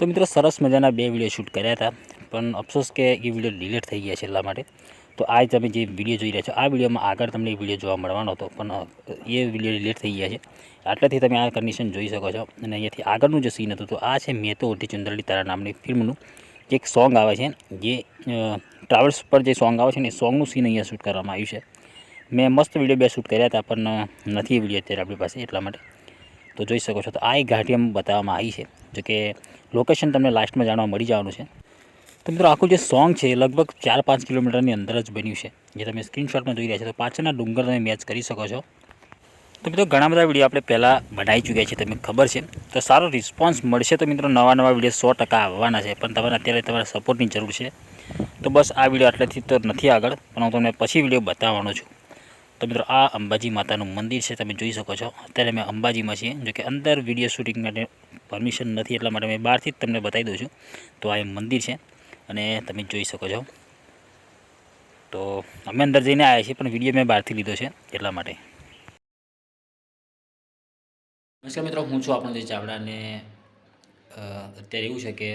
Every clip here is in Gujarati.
તો મિત્રો સરસ મજાના બે વીડિયો શૂટ કર્યા હતા. પણ અફસોસ કે એ વીડિયો ડિલેટ થઈ ગયા છે એટલા માટે. તો આ તમે જે વીડિયો જોઈ રહ્યા છો, આ વિડીયોમાં આગળ તમને એ વીડિયો જોવા મળવાનો હતો. પણ એ વીડિયો ડિલેટ થઈ ગયા છે. આટલાથી તમે આ કન્ડિશન જોઈ શકો છો. અને અહીંયાથી આગળનું જે સીન હતું, તો આ છે મેં તો ઓટી ચુંદરડી તારા નામની ફિલ્મનું. જે એક સોંગ આવે છે, જે ટ્રાવેલ્સ પર જે સોંગ આવે છે ને, એ સોંગનું સીન અહીંયા શૂટ કરવામાં આવ્યું છે. મેં મસ્ત વીડિયો બે શૂટ કર્યા હતા, પણ નથી વીડિયો અત્યારે આપણી પાસે એટલા માટે. તો જોઈ શકો છો તો આ એક ઘાટી એમ બતાવવામાં આવી છે. જો કે લોકેશન તમને લાસ્ટમાં જાણવા મળી જવાનું છે. તો મિત્રો, આખું જે સોંગ છે લગભગ ચાર પાંચ કિલોમીટરની અંદર જ બન્યું છે. જે તમે સ્ક્રીનશોટમાં જોઈ રહ્યા છો તો પાછળના ડુંગર તમે મેચ કરી શકો છો. તો મિત્રો, ઘણા બધા વીડિયો આપણે પહેલાં બનાવી ચૂક્યા છે તમને ખબર છે. તો સારો રિસ્પોન્સ મળશે તો મિત્રો નવા નવા વીડિયો સો ટકા આવવાના છે. પણ તમારે અત્યારે તમારા સપોર્ટની જરૂર છે. તો બસ આ વીડિયો આટલેથી તો નથી આગળ, પણ હું તમને પછી વીડિયો બતાવવાનો છું. તો મિત્રો આ અંબાજી માતાનું મંદિર છે, તમે જોઈ શકો છો. અત્યારે અમે અંબાજીમાં છીએ. જો કે અંદર વીડિયો શૂટિંગ માટે પરમિશન નથી, એટલા માટે મેં બહારથી જ તમને બતાવી દઉં છું. તો આ એ મંદિર છે અને તમે જોઈ શકો છો. તો અમે અંદર જઈને આવ્યા છીએ, પણ વીડિયો મેં બહારથી લીધો છે, એટલા માટે. નમસ્કાર મિત્રો, હું છું આપણો જે ચાવડા અને અત્યારે એવું છે કે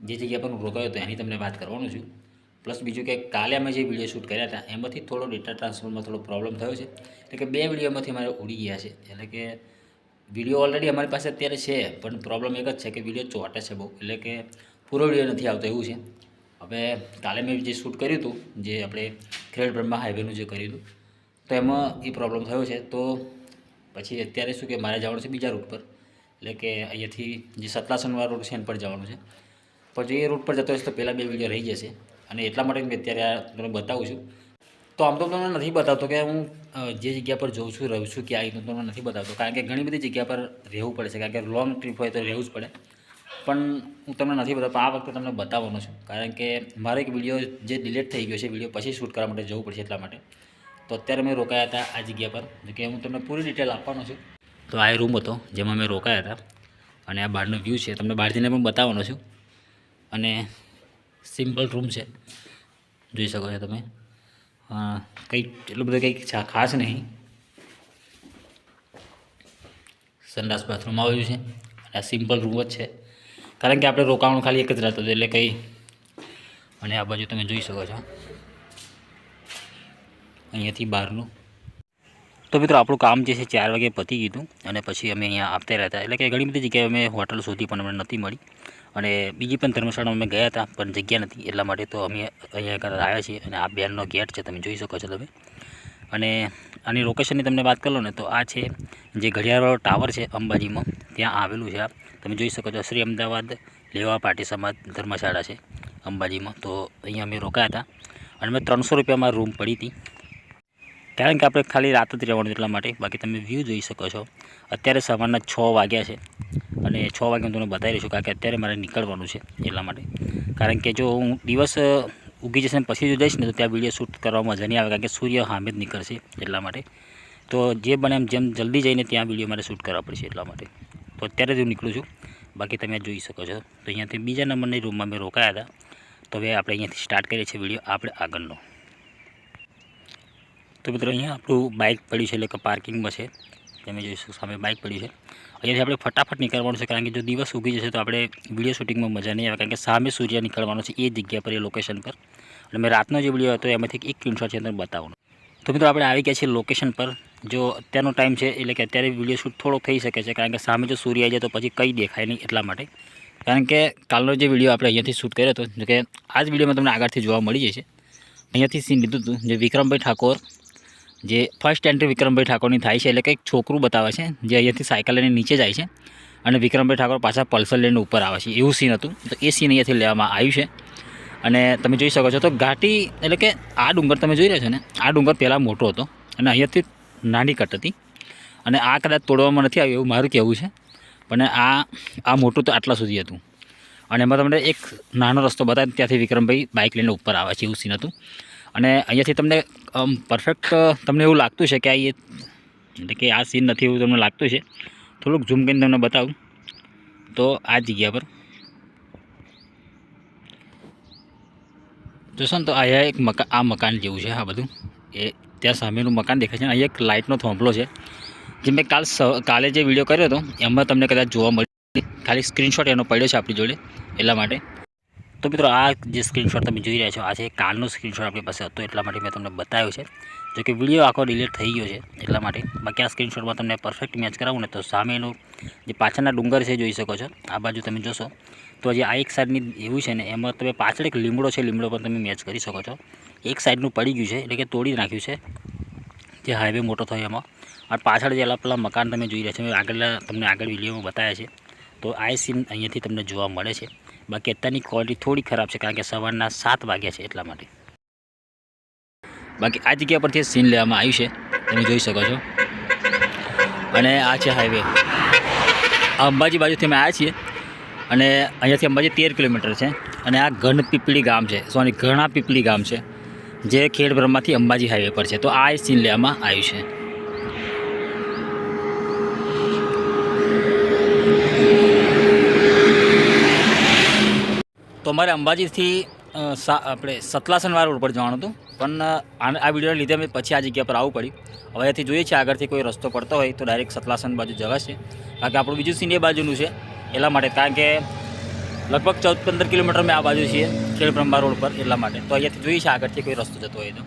જે જગ્યા પર હું રોકાયો હતો, એની તમને વાત કરવાનું છું. પ્લસ બીજું કે કાલે અમે જે વીડિયો શૂટ કર્યા હતા, એમાંથી થોડો ડેટા ટ્રાન્સફરમાં થોડો પ્રોબ્લેમ થયો છે. એટલે કે બે વિડીયોમાંથી અમારે ઉડી ગયા છે. એટલે કે વીડિયો ઓલરેડી અમારી પાસે અત્યારે છે, પણ પ્રોબ્લેમ એક જ છે કે વીડિયો ચોટે છે બહુ. એટલે કે પૂરો વીડિયો નથી આવતો એવું છે. હવે કાલે મેં જે શૂટ કર્યું હતું, જે આપણે ખેડ બ્રહ્મા હાઈવેનું જે કર્યું હતું, તો એમાં એ પ્રોબ્લેમ થયો છે. તો પછી અત્યારે શું કે મારે જવાનું છે બીજા રૂટ પર. એટલે કે અહીંયાથી જે સતલાસનવાળો રૂટ છે, એના પર જવાનું છે. પણ જો એ રૂટ પર જતો હશે તો પહેલાં બે વીડિયો રહી જશે. અને એટલા માટે મેં અત્યારે આ તમને બતાવું છું. તો આમ તો તમને નથી બતાવતો કે હું જે જગ્યા પર જઉં છું, રહું છું કે આ રીતનું તમને નથી બતાવતો. કારણ કે ઘણી બધી જગ્યા પર રહેવું પડે છે. કારણ કે લોંગ ટ્રીપ હોય તો રહેવું જ પડે. પણ હું તમને નથી બતાવતો. આ વખતે તમને બતાવવાનો છું. કારણ કે મારે એક વીડિયો જે ડિલેટ થઈ ગયો છે, વીડિયો પછી શૂટ કરવા માટે જવું પડશે એટલા માટે. તો અત્યારે મેં રોકાયા હતા આ જગ્યા પર. જો કે હું તમને પૂરી ડિટેલ આપવાનો છું. તો આ રૂમ હતો, જેમાં મેં રોકાયા હતા. અને આ બહારનો વ્યૂ છે. તમને બહાર જઈને પણ બતાવવાનો છું. અને સિમ્પલ રૂમ છે. જોઈ શકો છો તમે. કંઈક એટલું બધું કંઈક ખાસ નહીં. સંડાસ બાથરૂમ આવેલું છે. અને આ સિમ્પલ રૂમ જ છે. કારણ કે આપણે રોકાવાનું ખાલી એક જ રાત હતું એટલે કંઈ અને આ બાજુ તમે જોઈ શકો છો. અહીંયાથી બહારનું. તો મિત્રો, આપણું કામ જે છે, ચાર વાગે પતી ગયું અને પછી અમે અહીંયા આવતા રહ્યા એટલે કે ઘણી બધી જગ્યાએ અમે હોટલ શોધી પણ અમને નથી મળી. અને બીજી પણ ધર્મશાળામાં અમે ગયા હતા, પણ જગ્યા નથી, એટલા માટે તો અમે અહીંયા આગળ આવ્યા છીએ અને આ બેનનો ગેટ છે, તમે જોઈ શકો છો તમે. અને આની લોકેશનની તમને વાત કરો ને, તો આ છે જે ઘડિયાળવાળો ટાવર છે અંબાજીમાં, ત્યાં આવેલું છે આ. તમે જોઈ શકો છો, શ્રી અમદાવાદ લેવા પાટી સમાજ ધર્મશાળા છે અંબાજીમાં. તો અહીંયા અમે રોકાયા હતા અને મેં ત્રણસો રૂપિયામાં રૂમ પડી હતી. કારણ કે આપણે ખાલી રાત જ રહેવાનું એટલા માટે. બાકી તમે વ્યૂ જોઈ શકો છો. અત્યારે સવારના છ વાગ્યા છે. અને છ વાગે હું તમને બતાવી રહ્યો છું કારણ કે અત્યારે મારે નીકળવાનું છે એટલા માટે. કારણ કે જો હું દિવસ ઊગી જશે ને પછી જો જઈશ ને તો ત્યાં વીડિયો શૂટ કરવામાં મજા નહીં આવે કારણ કે સૂર્ય હામે જ નીકળશે એટલા માટે. તો જે બને એમ જેમ જલ્દી જઈને ત્યાં વીડિયો મારે શૂટ કરવા પડશે એટલા માટે. તો અત્યારે જ હું નીકળું છું. બાકી તમે જોઈ શકો છો. તો અહીંયાથી બીજા નંબરની રૂમમાં મેં રોકાયા હતા. તો હવે આપણે અહીંયાથી સ્ટાર્ટ કરીએ છીએ વીડિયો આપણે આગળનો. તો મિત્રો અહીંયા આપણું બાઇક પડ્યું છે, એટલે કે પાર્કિંગમાં છે. તમે જોઈશું સામે બાઇક પડ્યું છે. અહીંયાથી આપણે ફટાફટ નીકળવાનું છે, કારણ કે જો દિવસ ઉગી જશે તો આપણે વીડિયો શૂટિંગમાં મજા નહીં આવે, કારણ કે સામે સૂર્ય નીકળવાનો છે એ જગ્યા પર, એ લોકેશન પર. અને મેં રાતનો જે વીડિયો હતો, એમાંથી એક સ્ક્રીનશોટ છે તમને બતાવવાનો. તો મિત્રો આપણે આવી ગયા છીએ લોકેશન પર. જો અત્યારનો ટાઈમ છે, એટલે કે અત્યારે વીડિયો શૂટ થોડો થઈ શકે છે, કારણ કે સામે જો સૂર્ય આવી જાય તો પછી કંઈ દેખાય નહીં એટલા માટે. કારણ કે કાલનો જે વીડિયો આપણે અહીંયાથી શૂટ કર્યો હતો જો કે આ જ વિડીયોમાં તમને આગળથી જોવા મળી જશે. અહીંયાથી સીન લીધું હતું, જે વિક્રમભાઈ ઠાકોર જે ફર્સ્ટ એન્ટ્રી વિક્રમભાઈ ઠાકોરની થાય છે એટલે કંઈક છોકરું બતાવે છે, જે અહીંયાથી સાયકલ લઈને નીચે જાય છે અને વિક્રમભાઈ ઠાકોર પાછા પલ્સર લઈને ઉપર આવે છે. એવું સીન હતું. તો એ સીન અહીંયાથી લેવામાં આવ્યું છે. અને તમે જોઈ શકો છો, તો ઘાટી એટલે કે આ ડુંગર તમે જોઈ રહ્યા છો ને, આ ડુંગર પહેલાં મોટો હતો અને અહીંયાથી નાની કટ હતી. અને આ કદાચ તોડવામાં નથી આવ્યું એવું મારું કહેવું છે. પણ આ આ મોટું તો આટલા સુધી હતું. અને એમાં તમને એક નાનો રસ્તો બતાવે ત્યાંથી વિક્રમભાઈ બાઇક લઈને ઉપર આવે છે. એવું સીન હતું. અને અહીંયાથી તમને પરફેક્ટ તમને એવું લાગતું છે કે આ એટલે કે આ સીન નથી એવું તમને લાગતું છે. થોડુંક ઝૂમ કરીને તમને બતાવું. તો આ જગ્યા પર. જોશો ને તો અહીંયા એક મકા, આ મકાન જેવું છે, આ બધું. એ ત્યાં સામેનું મકાન દેખાય છે અહીંયા એક લાઇટનો થોંભલો છે. જે મેં કાલ કાલે જે વીડિયો કર્યો હતો, એમાં તમને કદાચ જોવા મળી. ખાલી સ્ક્રીનશોટ એનો પડ્યો છે આપણી જોડે, એટલા માટે. તો મિત્રો, આ જે સ્ક્રીનશોટ તમે જોઈ રહ્યા છો, આ છે કાલનો સ્ક્રીનશોટ આપણી પાસે હતો, એટલા માટે મેં તમને બતાવ્યો છે. જો કે વીડિયો આખો ડિલીટ થઈ ગયો છે, એટલા માટે. બાકી આ સ્ક્રીનશોટમાં તમને પરફેક્ટ મેચ કરાવું ને તો સામેનું જે પાછળના ડુંગર છે, જોઈ શકો છો. આ બાજુ તમે જોશો. તો જે આ એક સાઈડની એવું છે ને, એમાં તમે પાછળ એક લીમડો છે, લીમડો પર તમે મેચ કરી શકો છો. એક સાઈડનું પડી ગયું છે, એટલે કે તોડી નાખ્યું છે. જે હાઈવે મોટો થયો એમાં. અને પાછળ જે પેલા મકાન તમે જોઈ રહ્યા છો આગળ તમને આગળ વિડીયોમાં બતાવ્યા છે. તો આ સીન અહીંયાથી તમને જોવા મળે છે. બાકી અત્યારની ક્વોલિટી થોડી ખરાબ છે કારણ કે સવારના સાત વાગ્યા છે એટલા માટે. બાકી આ જગ્યા પરથી સીન લેવામાં આવ્યું છે. તમે જોઈ શકો છો. અને આ છે હાઈવે અંબાજી બાજુથી અમે આવ્યા છીએ. અને અહીંયાથી અંબાજી તેર કિલોમીટર છે. અને આ ઘન પીપળી ગામ છે. સોરી ઘણા પીપળી ગામ છે. જે ખેડબ્રહ્માથી અંબાજી હાઈવે પર છે. તો આ સીન લેવામાં આવ્યું છે. અમારે અંબાજીથી સા, આપણે સતલાસનવાર રોડ પર જવાનું હતું. પણ આ વિડીયોને લીધે અમે પછી આ જગ્યા પર આવવું પડ્યું. હવે અહીંયાથી જોઈએ છીએ આગળથી કોઈ રસ્તો પડતો હોય તો ડાયરેક્ટ સતલાસન બાજુ જવાશે. કારણ કે આપણું બીજું સીન એ બાજુનું છે. એટલા માટે કારણ કે લગભગ ચૌદ પંદર કિલોમીટર મેં આ બાજુ છીએ, ખેડબ્રહ્મા રોડ પર એટલા માટે. તો અહીંયાથી જોઈએ છે આગળથી કોઈ રસ્તો જતો હોય તો.